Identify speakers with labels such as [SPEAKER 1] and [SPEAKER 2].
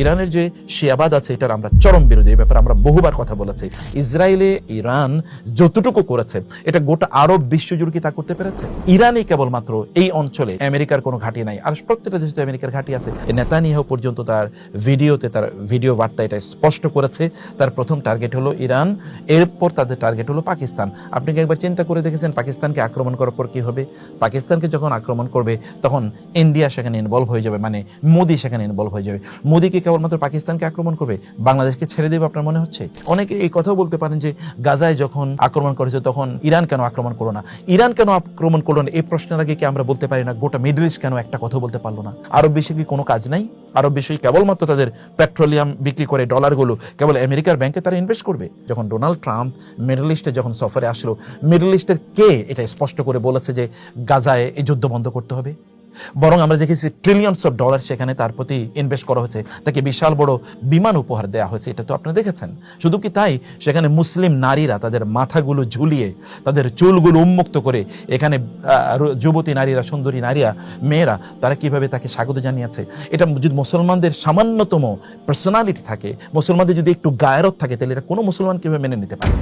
[SPEAKER 1] ইরানের যে শিয়াবাদ আছে, এটার আমরা চরম বিরোধী। এই ব্যাপারে আমরা বহুবার কথা বলেছি। ইসরায়েলে ইরান যতটুকু করেছে, এটা গোটা আরব বিশ্বজুড়ে কি তা করতে পেরেছে? ইরানই কেবলমাত্র এই অঞ্চলে আমেরিকার কোনো ঘাঁটি নাই। আর প্রত্যেকটা দেশে আমেরিকার ঘাঁটি আছে। নেতানিয়াহ পর্যন্ত তার ভিডিওতে, তার ভিডিও বার্তা এটা স্পষ্ট করেছে। তার প্রথম টার্গেট হলো ইরান, এরপর তাদের টার্গেট হলো পাকিস্তান। আপনি কি একবার চিন্তা করে দেখেছেন পাকিস্তানকে আক্রমণ করার পর কি হবে? পাকিস্তানকে যখন আক্রমণ করবে, তখন ইন্ডিয়া সেখানে ইনভলভ হয়ে যাবে মানে মোদি সেখানে ইনভলভ হয়ে যাবে। মোদি কি কেবলমাত্র পাকিস্তানকে আক্রমণ করবে, বাংলাদেশকে ছেড়ে দেবে আপনার মনে হচ্ছে? অনেকে এই কথাও বলতে পারেন যে গাজায় যখন আক্রমণ করেছে তখন ইরান কেন আক্রমণ করল না? ইরান কেন আক্রমণ করল না? এই প্রশ্নের আগে কি আমরা বলতে পারি না গোটা মিডল ইস্ট কেন একটা কথা বলতে পারল না? আরব বিশ্বে কি কোনো কাজ নাই? আরব বিশ্বে কেবলমাত্র তাদের পেট্রোলিয়াম বিক্রি করে ডলারগুলো কেবল আমেরিকার ব্যাংকে তারা ইনভেস্ট করবে? যখন ডোনাল্ড ট্রাম্প মিডল ইস্টে যখন সফরে আসলো, মিডল ইস্টের কে এটা স্পষ্ট করে বলেছে যে গাজায় এই যুদ্ধ বন্ধ করতে হবে? বরং আমরা দেখেছি ট্রিলিয়নস অফ ডলার সেখানে তার প্রতি ইনভেস্ট করা হয়েছে। তাকে বিশাল বড় বিমান উপহার দেওয়া হয়েছে, এটা তো আপনারা দেখেছেন। শুধু কি তাই? সেখানে মুসলিম নারীরা তাদের মাথাগুলো ঝুলিয়ে, তাদের চুলগুলো উন্মুক্ত করে, এখানে যুবতী নারীরা, সুন্দরী নারীরা, মেয়েরা, তারা কীভাবে তাকে স্বাগত জানিয়েছে? এটা যদি মুসলমানদের সামান্যতম পার্সোনালিটি থাকে, মুসলমানদের যদি একটু গায়রত থাকে, তাহলে এটা কোনো মুসলমান কীভাবে মেনে নিতে পারে?